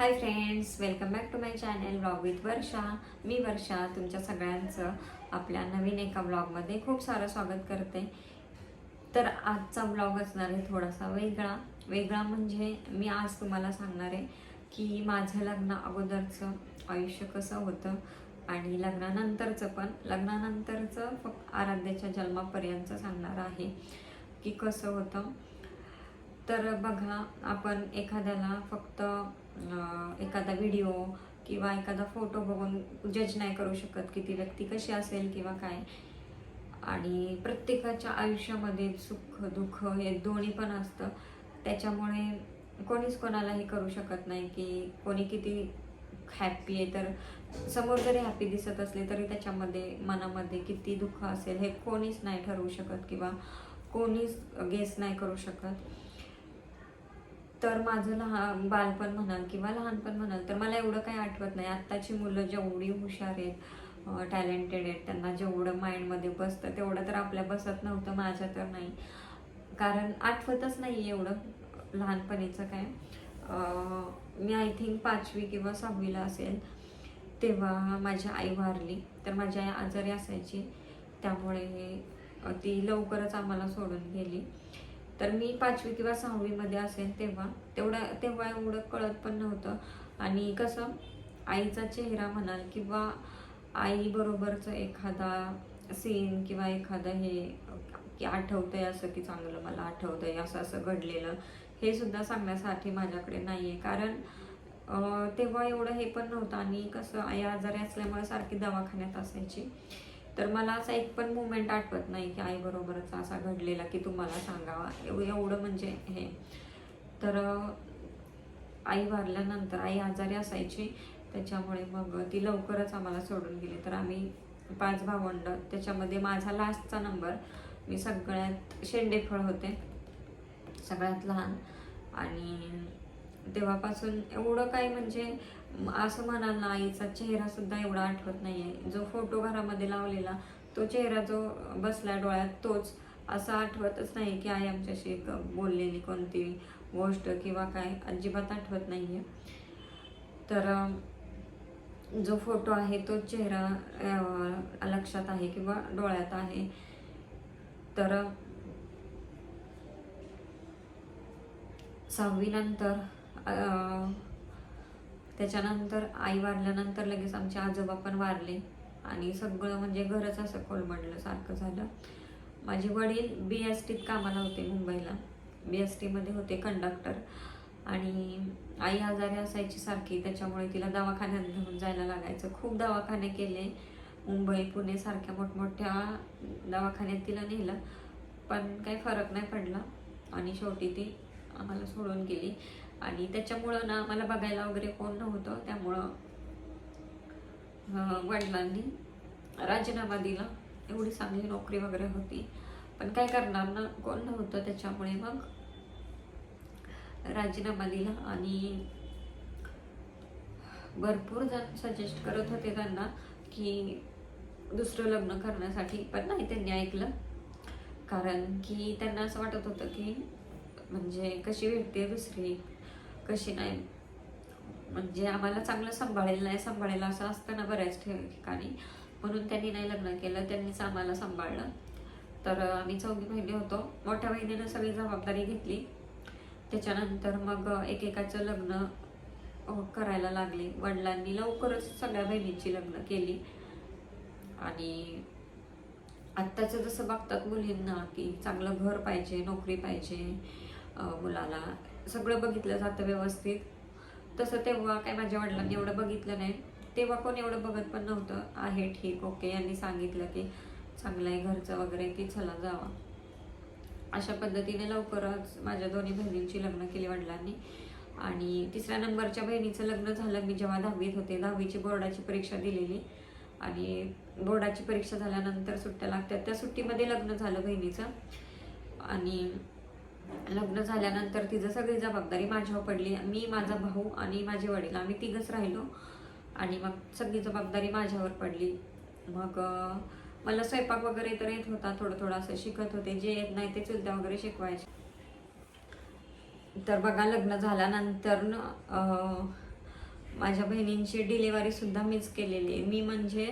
Hi friends welcome back to my channel blog with Varsha मी वर्षा तुमच्या सगळ्यांचं आपल्या नवीन एका ब्लॉगमध्ये खूप सारं स्वागत करते. तर आजचा ब्लॉग असणार आहे थोडासा वेगळा. वेगळा म्हणजे मी आज तुम्हाला सांगणार आहे की माझं लग्न अगोदरचं आयुष्य कसं होतं आणि लग्नानंतरचं पण. लग्नानंतरचं फक्त आराध्याच्या जन्मापर्यंत सांगणार आहे की कसं होतं. तर बघा आपण एखाद्याला फक्त एखादा व्हिडिओ किंवा एखादा फोटो बघून जज नाही करू शकत की ती व्यक्ती कशी असेल किंवा काय. आणि प्रत्येकाच्या आयुष्यामध्ये सुख दुःख हे दोन्ही पण असतं. त्याच्यामुळे कोणीच कोणालाही करू शकत नाही की कोणी किती हॅप्पी आहे. तर समोर जरी हॅप्पी दिसत असले तरी त्याच्यामध्ये मनामध्ये किती दुःख असेल हे कोणीच नाही ठरवू शकत किंवा कोणीच गेस नाही करू शकत. तर माझं लहान बालपण म्हणाल किंवा लहानपण म्हणाल तर मला एवढं काही आठवत नाही. आत्ताची मुलं जेवढी हुशार आहेत टॅलेंटेड आहेत त्यांना जेवढं माइंडमध्ये बसतं तेवढं तर आपल्या बसत नव्हतं माझ्या तर नाही. कारण आठवतच नाही एवढं लहानपणीचं काय. मी आय थिंक पाचवी किंवा सहावीला असेल तेव्हा माझी आई वारली. तर माझी आई आजारी असायची त्यामुळे ती लवकरच आम्हाला सोडून गेली. तर मी पाचवी किंवा सहावीमध्ये असेल तेव्हा तेवढा तेव्हा एवढं कळत पण नव्हतं. आणि कसं आईचा चेहरा म्हणाल किंवा आईबरोबरचं एखादा सीन किंवा एखादं हे की आठवतंय असं की चांगलं मला आठवतंय असं असं घडलेलं हे सुद्धा सांगण्यासाठी माझ्याकडे नाही आहे कारण तेव्हा एवढं हे पण नव्हतं. आणि कसं आई आजारी असल्यामुळे सारखी दवाखान्यात असायची. तर मला असं एक पण मुवमेंट आठवत नाही की आईबरोबरच असा घडलेला की तुम्हाला सांगावा. एव- एवढं म्हणजे हे. तर आई वारल्यानंतर आई आजारी असायची. त्याच्यामुळे मग ती लवकरच आम्हाला सोडून गेली. तर आम्ही पाच भावंड त्याच्यामध्ये माझा लास्टचा नंबर मी सगळ्यात शेंडेफळ होते. सगळ्यात लहान. आणि तेव्हापासून एवढं काही म्हणजे असं म्हणाल ना आईचा चेहरा सुद्धा एवढा आठवत नाहीये. जो फोटो घरामध्ये लावलेला तो चेहरा जो बसला डोळ्यात तोच असं आठवतच नाही की आई आमच्याशी बोललेली कोणती गोष्ट किंवा काय अजिबात आठवत नाहीये. तर जो फोटो आहे तो चेहरा लक्षात आहे किंवा डोळ्यात आहे. तर सहावीनंतर त्याच्यानंतर आई वारल्यानंतर लगेच आमचे आजोबा पण वारले. आणि सगळं म्हणजे घरच असं कोलमडलं सारखं झालं. माझे वडील बी एस टीत कामाला होते मुंबईला. बी एस टीमध्ये होते कंडक्टर आणि आई आजारी असायची सारखी त्याच्यामुळे तिला दवाखान्यात घेऊन जायला लागायचं. खूप दवाखाने केले. मुंबई पुणे सारख्या मोठमोठ्या दवाखान्यात तिला नेलं. पण काही फरक नाही पडला. आणि शेवटी ती आम्हाला सोडून गेली. आणि त्याच्यामुळं ना मला बघायला वगैरे कोण नव्हतं त्यामुळं वडिलांनी राजीनामा दिला. एवढी चांगली नोकरी वगैरे होती. पण काय करणार ना कोण नव्हतं त्याच्यामुळे मग राजीनामा दिला आणि भरपूर जण सजेस्ट करत होते त्यांना की दुसरं लग्न करण्यासाठी पण नाही त्यांनी ऐकलं. कारण की त्यांना असं वाटत होतं की म्हणजे कशी भेटते दुसरी? कशी नाही. म्हणजे आम्हाला चांगलं सांभाळेल नाही सांभाळेल असं असतं ना बऱ्याच ठिकाणी. म्हणून त्यांनी नाही लग्न केलं त्यांनीच आम्हाला सांभाळलं. तर आम्ही चौघी बहिणी होतो. मोठ्या बहिणीनं सगळी जबाबदारी घेतली. त्याच्यानंतर मग एकेकाचं लग्न करायला लागले. वडिलांनी लवकरच सगळ्या बहिणींची लग्न केली. आणि आत्ताचं जसं बघतात मुलींना की चांगलं घर पाहिजे नोकरी पाहिजे मुलाला सगळं बघितलं जातं व्यवस्थित. तसं तेव्हा काय माझ्या वडिलांनी एवढं बघितलं नाही. तेव्हा कोण एवढं बघत पण नव्हतं. आहे ठीक ओके. यांनी सांगितलं की चांगलं आहे घरचं वगैरे की चला जावा. अशा पद्धतीने लवकरच माझ्या दोन्ही बहिणींची लग्न केली वडिलांनी. आणि तिसऱ्या नंबरच्या बहिणीचं लग्न झालं. मी जेव्हा दहावीत होते दहावीची बोर्डाची परीक्षा दिलेली. आणि बोर्डाची परीक्षा झाल्यानंतर सुट्ट्या लागतात. त्या सुट्टीमध्ये लग्न झालं बहिणीचं. आणि लग्न झाल्यानंतर तिचं सगळी जबाबदारी माझ्यावर पडली. मी माझा भाऊ आणि माझे वडील आम्ही तिघंच राहिलो. आणि मग सगळी जबाबदारी माझ्यावर पडली. मग मला स्वयंपाक वगैरे तर येत होता. थोडं थोडं असं शिकत होते. जे येत नाही ते चुलत्या वगैरे शिकवायचे. तर बघा लग्न झाल्यानंतर माझ्या बहिणींची डिलेवरी सुद्धा मीच केलेली आहे. मी म्हणजे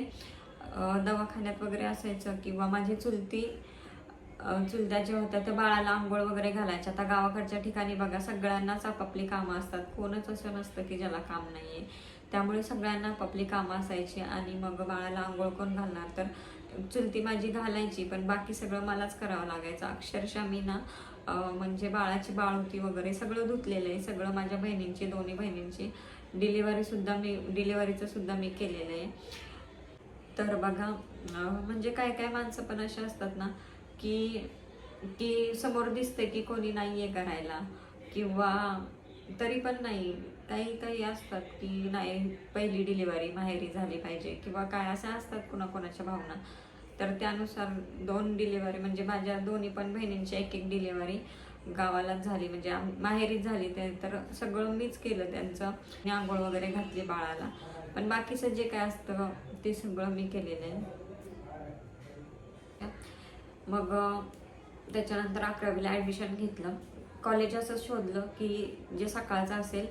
दवाखान्यात वगैरे असायचं किंवा माझी चुलती चुलत्या ज्या होत्या त्या बाळाला आंघोळ वगैरे घालायच्या. आता गावाकडच्या ठिकाणी बघा सगळ्यांनाच आपापली कामं असतात. कोणच असं नसतं की ज्याला काम नाही आहे त्यामुळे सगळ्यांना आपापली कामं असायची आणि मग बाळाला आंघोळ कोण घालणार? तर चुलती माझी घालायची पण बाकी सगळं मलाच करावं लागायचं. अक्षरशः मी ना म्हणजे बाळाची बाळुती वगैरे सगळं धुतलेलं आहे. सगळं माझ्या बहिणींची दोन्ही बहिणींची डिलिव्हरीसुद्धा मी डिलिव्हरीचं सुद्धा मी केलेलं आहे. तर बघा म्हणजे काय काय माणसं पण अशी असतात ना की की समोर दिसते की कोणी नाही आहे करायला. किंवा तरी पण नाही. काही काही असतात की नाही पहिली डिलिव्हरी माहेरी झाली पाहिजे. किंवा काय अशा असतात कुणाकोणाच्या भावना. तर त्यानुसार दोन डिलिव्हरी म्हणजे माझ्या दोन्ही पण बहिणींची एक एक डिलिव्हरी गावालाच झाली. म्हणजे माहेरीच झाली ते तर सगळं मीच केलं त्यांचं. मी आंघोळ वगैरे घातली बाळाला. पण बाकीचं जे काय असतं ते सगळं मी केलेलं आहे. मग त्याच्यानंतर अकरावीला ॲडमिशन घेतलं. कॉलेज असं शोधलं की जे सकाळचं असेल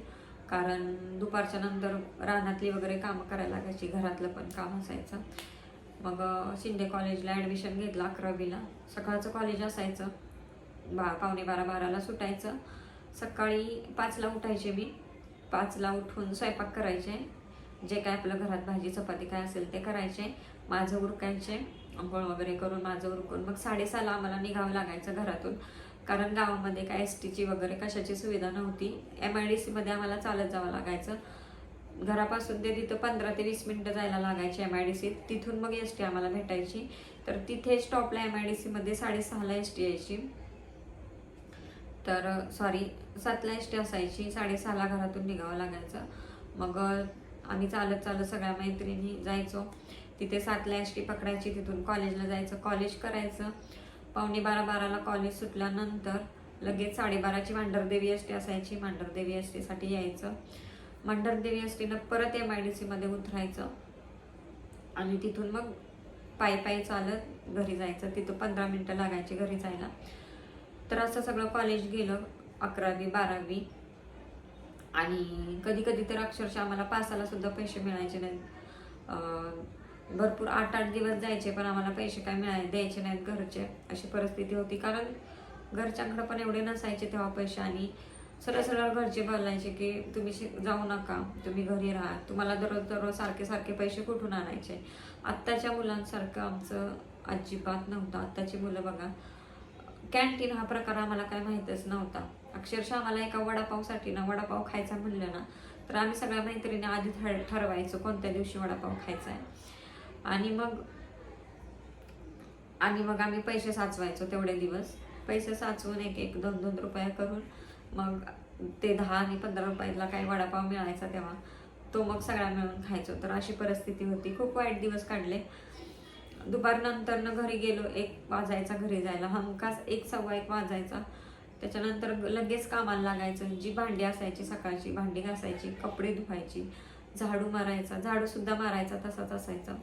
कारण दुपारच्या नंतर रानातली वगैरे कामं करायला लागायची घरातलं पण काम असायचं. मग शिंदे कॉलेजला ॲडमिशन घेतलं अकरावीला. सकाळचं कॉलेज असायचं. बा पावणे बारा बाराला सुटायचं. सकाळी पाचला उठायचे मी. पाचला उठून स्वयंपाक करायचे. जे काय आपलं घरात भाजी चपाती काय असेल ते करायचे. माझं उरकायचे. आंघोळ वगैरे करून माझं उरकून मग साडेसहाला आम्हाला निघावं लागायचं घरातून. कारण गावामध्ये काय एस टीची वगैरे कशाची सुविधा नव्हती. एम आय डी सीमध्ये आम्हाला चालत जावं लागायचं. घरापासून ते तिथं पंधरा ते वीस मिनटं जायला लागायची एम आय डी सीत तिथून मग एस टी आम्हाला भेटायची. तर तिथे स्टॉपला एम आय डी सीमध्ये साडेसहाला एस टी यायची. तर सॉरी सातला एस टी असायची. साडेसहाला घरातून निघावं लागायचं. मग आम्ही चालत चालत सगळ्या मैत्रिणी जायचो. तिथे सातला एस टी पकडायची तिथून कॉलेजला जायचं कॉलेज करायचं. पावणे बारा बाराला कॉलेज सुटल्यानंतर लगेच साडेबाराची मांढरदेवी एस टी असायची. मांढरदेवी एस टीसाठी यायचं. मांढरदेवी एस टीनं परत एम आय डी सीमध्ये उतरायचं. आणि तिथून मग पायी पायी चालत घरी जायचं. तिथं पंधरा मिनटं लागायची घरी जायला. तर असं सगळं कॉलेज गेलं अकरावी बारावी. आणि कधी कधी तर अक्षरशः आम्हाला पासाला सुद्धा पैसे मिळायचे नाहीत. भरपूर आठ आठ दिवस जायचे पण आम्हाला पैसे काय मिळाले द्यायचे नाहीत घरचे. अशी परिस्थिती होती. कारण घरच्यांकडे पण एवढे नसायचे तेव्हा पैसे आणि सरळ सरळ घरचे बोलायचे की तुम्ही शिक जाऊ नका. तुम्ही घरी राहा. तुम्हाला दररोज दररोज सारखे सारखे पैसे कुठून आणायचे? आत्ताच्या मुलांसारखं आमचं अजिबात नव्हतं. आत्ताची मुलं बघा कॅन्टीन हा प्रकार आम्हाला काय माहीतच नव्हता. अक्षरशः आम्हाला एका वडापावसाठी ना वडापाव खायचा म्हणलं ना तर आम्ही सगळ्या मैत्रिणी आधी ठर ठरवायचो कोणत्या दिवशी वडापाव खायचा आहे. आणि मग आणि मग आम्ही पैसे साचवायचो तेवढे दिवस. पैसे साचवून एक एक दोन दोन रुपया करून मग ते दहा आणि पंधरा रुपयाला काही वडापाव मिळायचा तेव्हा तो मग सगळा मिळून खायचो. तर अशी परिस्थिती होती. खूप वाईट दिवस काढले. दुपारनंतर घरी गेलो एक वाजायचा घरी जायला. हमखास एक सव्वा एक वाजायचा. त्याच्यानंतर लगेच कामाला लागायचं. जी भांडी असायची सकाळची भांडी घासायची कपडे धुवायची झाडू मारायचा. झाडूसुद्धा मारायचा तसाच असायचा.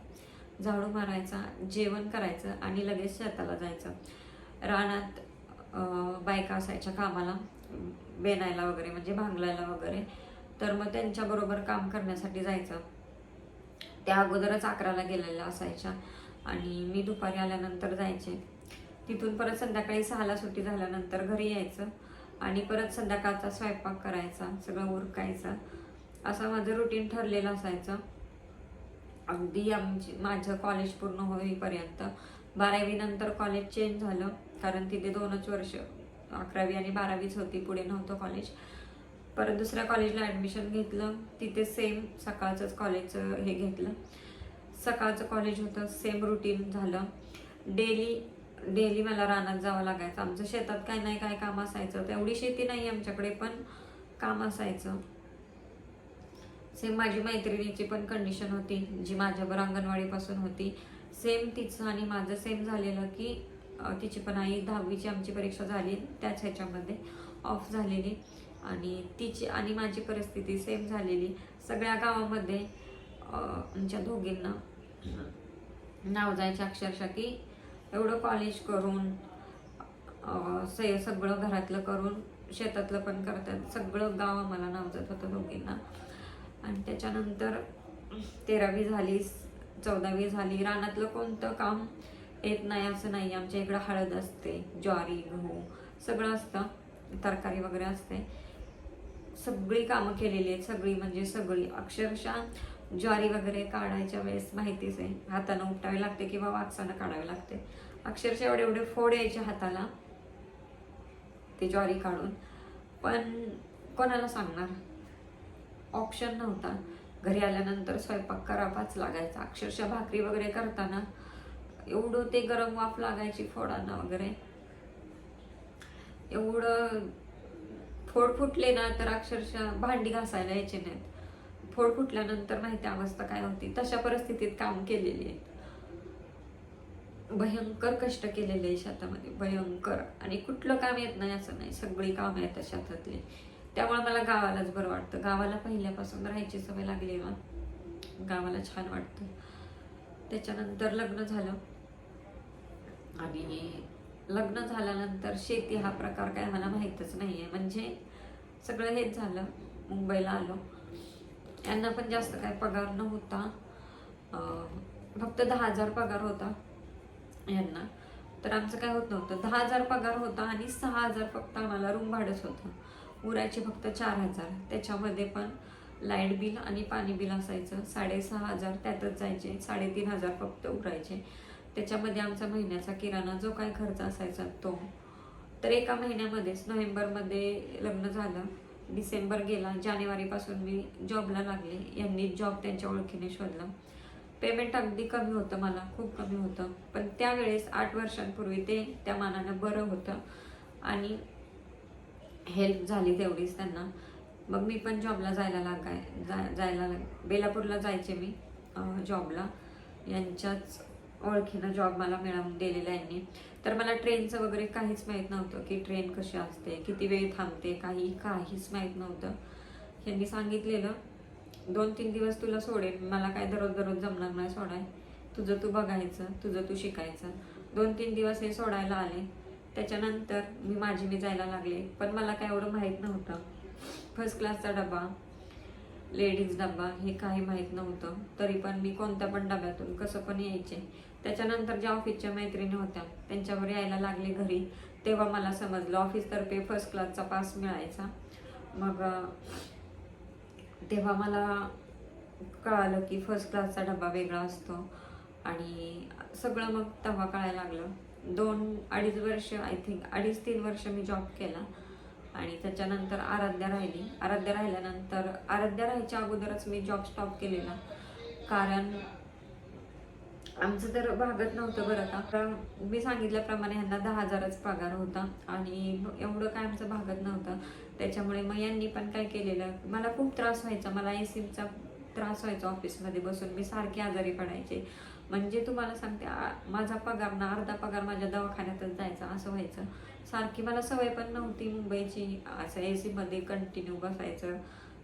झाडू मारायचा जेवण करायचं आणि लगेच शेताला जायचं. रानात बायका असायच्या कामाला बेनायला वगैरे म्हणजे भांगलायला वगैरे. तर मग त्यांच्याबरोबर काम करण्यासाठी जायचं. त्या अगोदरच अकराला गेलेल्या असायच्या आणि मी दुपारी आल्यानंतर जायचे. तिथून परत संध्याकाळी सहाला सुट्टी झाल्यानंतर घरी यायचं आणि परत संध्याकाळचा स्वयंपाक करायचा सगळं उरकायचं. असं माझं रुटीन ठरलेलं असायचं. अगदी आमची माझं कॉलेज पूर्ण होईपर्यंत. बारावी नंतर कॉलेज चेंज झालं कारण तिथे दोनच वर्ष अकरावी आणि बारावीच होती पुढे नव्हतं कॉलेज परत दुसऱ्या कॉलेजला ॲडमिशन घेतलं तिथे सेम सकाळचंच कॉलेजचं हे घेतलं. सकाळचं कॉलेज होतं सेम रुटीन झालं. डेली डेली मला रानात जावं लागायचं. आमचं शेतात काय नाही काय काम असायचं. तेवढी शेती नाही आमच्याकडे पण काम असायचं. सेम माझी मैत्रिणीची पण कंडिशन होती जी माझ्यावर अंगणवाडीपासून होती. सेम तिचं आणि माझं सेम झालेलं की तिची पण आई दहावीची आमची परीक्षा झाली त्याच ह्याच्यामध्ये ऑफ झालेली. आणि तिची आणि माझी परिस्थिती सेम झालेली. सगळ्या गावामध्ये आमच्या दोघींना नाव जायचे अक्षरशः की एवढं कॉलेज करून अं, सगळं घरातलं करून शेतातलं पण करतात. सगळं गाव आम्हाला नाव जात होतं दोघींना. आणि त्याच्यानंतर तेरावी झाली चौदावी झाली. रानातलं कोणतं काम येत नाही असं नाही. आमच्या इकडं हळद असते ज्वारी गहू सगळं असतं. तरकारी वगैरे असते. सगळी कामं केलेली आहेत. सगळी म्हणजे सगळी. अक्षरशः ज्वारी वगैरे काढायच्या वेळेस माहितीच आहे. हातानं उपटावे लागते किंवा वाकसानं काढावे लागते. अक्षरशः एवढे एवढे फोड यायचे हाताला ते ज्वारी काढून. पण कोणाला सांगणार? ऑप्शन नव्हता. घरी आल्यानंतर स्वयंपाक करावाच लागायचा. अक्षरशः भाकरी वगैरे करताना एवढं ते गरम वाफ लागायची फोडांना वगैरे. एवढं फोड फुटले ना तर अक्षरशः भांडी घासायला यायचे नाहीत. फोड फुटल्यानंतर माहिती अवस्था काय होती? तशा परिस्थितीत काम केलेली आहे भयंकर कष्ट केलेले आहे शेतामध्ये. भयंकर. आणि कुठलं काम येत नाही असं नाही. सगळी काम येतात शेतातली. त्यामुळे मला गावालाच बरं वाटतं. गावाला पहिल्यापासून राहायची सवय लागली ना. गावाला छान वाटतं. त्याच्यानंतर लग्न झालं. आणि लग्न झाल्यानंतर शेती हा प्रकार काय मला माहीतच नाही आहे म्हणजे सगळं हेच झालं. मुंबईला आलो. यांना पण जास्त काय पगार नव्हता. फक्त दहा हजार पगार होता यांना. तर आमचं काय होत नव्हतं. दहा हजार पगार होता आणि सहा हजार फक्त आम्हाला रूम भाडंच होतं. उरायचे फक्त चार हजार. त्याच्यामध्ये पण लाइट बिल आणि पाणी बिल असायचं. साडेसहा हजार त्यातच जायचे. साडेतीन हजार फक्त उरायचे. त्याच्यामध्ये आमचा महिन्याचा किराणा जो काय खर्च असायचा तो. तर एका महिन्यामध्येच नोव्हेंबरमध्ये लग्न झालं. डिसेंबर गेला. जानेवारीपासून मी जॉबला लागले. यांनी जॉब त्यांच्या ओळखीने शोधला. पेमेंट अगदी कमी होतं मला. खूप कमी होतं. पण त्यावेळेस आठ वर्षांपूर्वी ते त्या मानानं बरं होतं. आणि हेल्प झाली तेवढीच त्यांना. मग मी पण जॉबला जायला लागाय जा जायला लाग बेलापूरला जायचे मी जॉबला यांच्याच ओळखीनं जॉब मला मिळवून दिलेला यांनी. तर मला ट्रेनचं वगैरे काहीच माहीत नव्हतं की ट्रेन कशी असते किती वेळ थांबते काही काहीच माहीत नव्हतं. यांनी सांगितलेलं दोन तीन दिवस तुला सोडेन मला काय दररोज दररोज जमणार नाही सोडाय. तुझं तू बघायचं तुझं तू शिकायचं. दोन तीन दिवस हे सोडायला आले. त्याच्यानंतर मी माझी मी जायला लागले. पण मला काय एवढं माहीत नव्हतं. फर्स्ट क्लासचा डबा लेडीज डबा हे काही माहीत नव्हतं. तरी पण मी कोणत्या पण डब्यातून कसं पण यायचे. त्याच्यानंतर ज्या ऑफिसच्या मैत्रिणी होत्या त्यांच्यावर यायला लागले घरी. तेव्हा मला समजलं ऑफिसतर्फे फर्स्ट क्लासचा पास मिळायचा. मग तेव्हा मला कळालं की फर्स्ट क्लासचा डबा वेगळा असतो. आणि सगळं मग तेव्हा कळायला लागलं. दोन अडीच वर्ष आय थिंक अडीच तीन वर्ष मी जॉब केला. आणि त्याच्यानंतर आराध्या राहिली. आराध्या राहिल्यानंतर आराध्या राहायच्या अगोदरच मी जॉब स्टॉप केलेला. कारण आमचं तर भागत नव्हतं बरं का. मी सांगितल्याप्रमाणे ह्यांना दहा हजारच पगार होता. आणि एवढं काय आमचं भागत नव्हतं. त्याच्यामुळे मग यांनी पण काय केलेलं मला खूप त्रास व्हायचा. मला ए सीचा त्रास व्हायचा ऑफिसमध्ये बसून. मी सारखी आजारी पडायचे. म्हणजे तुम्हाला सांगते माझा पगार ना अर्धा पगार माझ्या दवाखान्यातच जायचा असं व्हायचं. सारखी मला सवय पण नव्हती मुंबईची असं ए सीमध्ये कंटिन्यू बसायचं.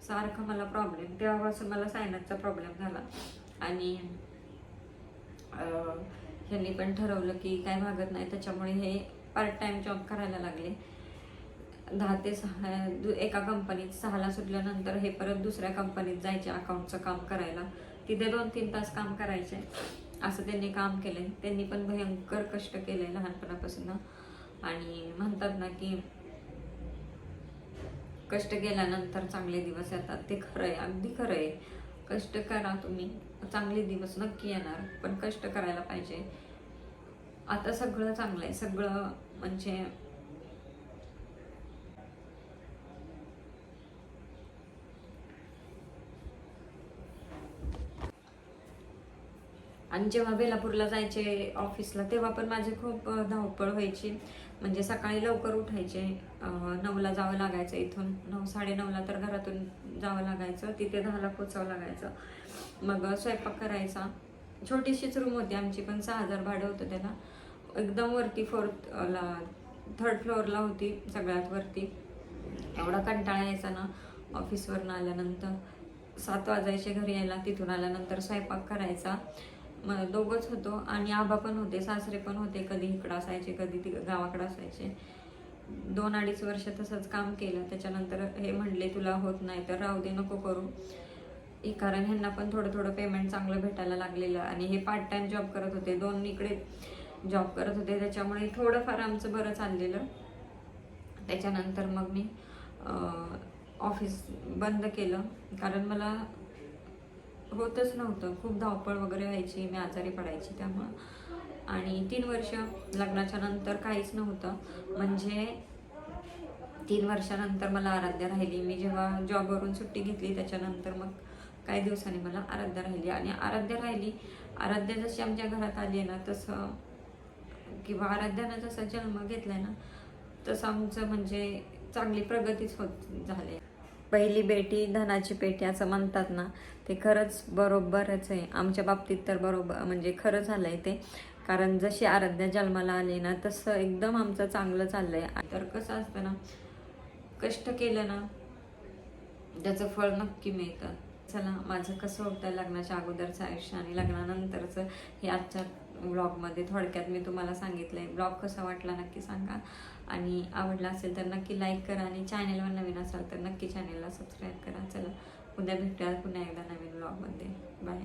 सारखं मला प्रॉब्लेम तेव्हापासून मला सायनसचा प्रॉब्लेम झाला. आणि ह्यांनी पण ठरवलं की काय भागत नाही त्याच्यामुळे हे पार्ट टाइम जॉब करायला लागले. दहा ते सहा दु- एका कंपनीत सहाला सुटल्यानंतर हे परत दुसऱ्या कंपनीत जायचे अकाउंटचं काम करायला. तिथे दोन तीन तास काम करायचे. असं त्यांनी काम केलंय. त्यांनी पण भयंकर कष्ट केले लहानपणापासून. आणि म्हणतात ना की कष्ट केल्यानंतर चांगले दिवस येतात. ते खरं आहे. अगदी खरं आहे. कष्ट करा तुम्ही. चांगले दिवस नक्की येणार. पण कष्ट करायला पाहिजे. आता सगळं चांगलं आहे सगळं म्हणजे आणि जेव्हा बेलापूरला जायचे ऑफिसला तेव्हा पण माझी खूप धावपळ व्हायची. म्हणजे सकाळी लवकर उठायचे. नऊला जावं लागायचं इथून. नऊ साडेनऊला तर घरातून जावं लागायचं. तिथे दहाला पोचावं लागायचं. मग स्वयंपाक करायचा. छोटीशीच रूम होती आमची पण सहा हजार भाडं होतं त्याला. एकदम वरती फोर्थला थर्ड फ्लोअरला होती सगळ्यात वरती. एवढा कंटाळा यायचा ना ऑफिसवरनं आल्यानंतर. सात वाजायचे घरी यायला तिथून आल्यानंतर स्वयंपाक करायचा. मग दोघंच होतो. आणि आबा पण होते सासरे पण होते कधी इकडं असायचे कधी ती गावाकडं असायचे. दोन अडीच वर्ष तसंच काम केलं. त्याच्यानंतर हे म्हणले तुला होत नाही तर राहू दे नको करू. हे कारण ह्यांना पण थोडं थोडं पेमेंट चांगलं भेटायला लागलेलं. आणि हे पार्ट टाइम जॉब करत होते. दोन इकडे जॉब करत होते. त्याच्यामुळे थोडंफार आमचं बरं चाललेलं. त्याच्यानंतर मग मी ऑफिस बंद केलं. कारण मला होतच नव्हतं. खूप धावपळ वगैरे व्हायची मी आजारी पडायची त्यामुळं. आणि तीन वर्ष लग्नाच्या नंतर काहीच नव्हतं. म्हणजे तीन वर्षानंतर मला आराध्या राहिली. मी जेव्हा जॉबवरून सुट्टी घेतली त्याच्यानंतर मग काही दिवसांनी मला आराध्या राहिली. आणि आराध्या राहिली आराध्या जशी आमच्या घरात आली आहे ना तसं किंवा आराध्यानं जसा जन्म घेतलाय ना तसं आमचं म्हणजे चांगली प्रगतीच होत झाली पहिली बेटी धनाची पेटी असं म्हणतात ना ते खरंच बरोबरच आहे. आमच्या बाबतीत तर बरोबर म्हणजे खरं आहे ते. कारण जशी आराध्या जन्माला आली ना तसं एकदम आमचं चांगलं चाललं आहे तर कसं असतं ना कष्ट केलं ना त्याचं फळ नक्की मिळतं. चला माझं कसं होतं लग्नाच्या अगोदरचं आयुष्य आणि लग्नानंतरचं हे आजच्या ब्लॉगमध्ये थोडक्यात मी तुम्हाला सांगितलं आहे ब्लॉग कसा वाटला नक्की सांगा. आणि आवडला असेल तर नक्की लाईक करा आणि चॅनेलवर नवीन असाल तर नक्की चॅनेलला सबस्क्राईब करा. चला उद्या भेटूया पुन्हा एकदा नवीन ब्लॉगमध्ये बाय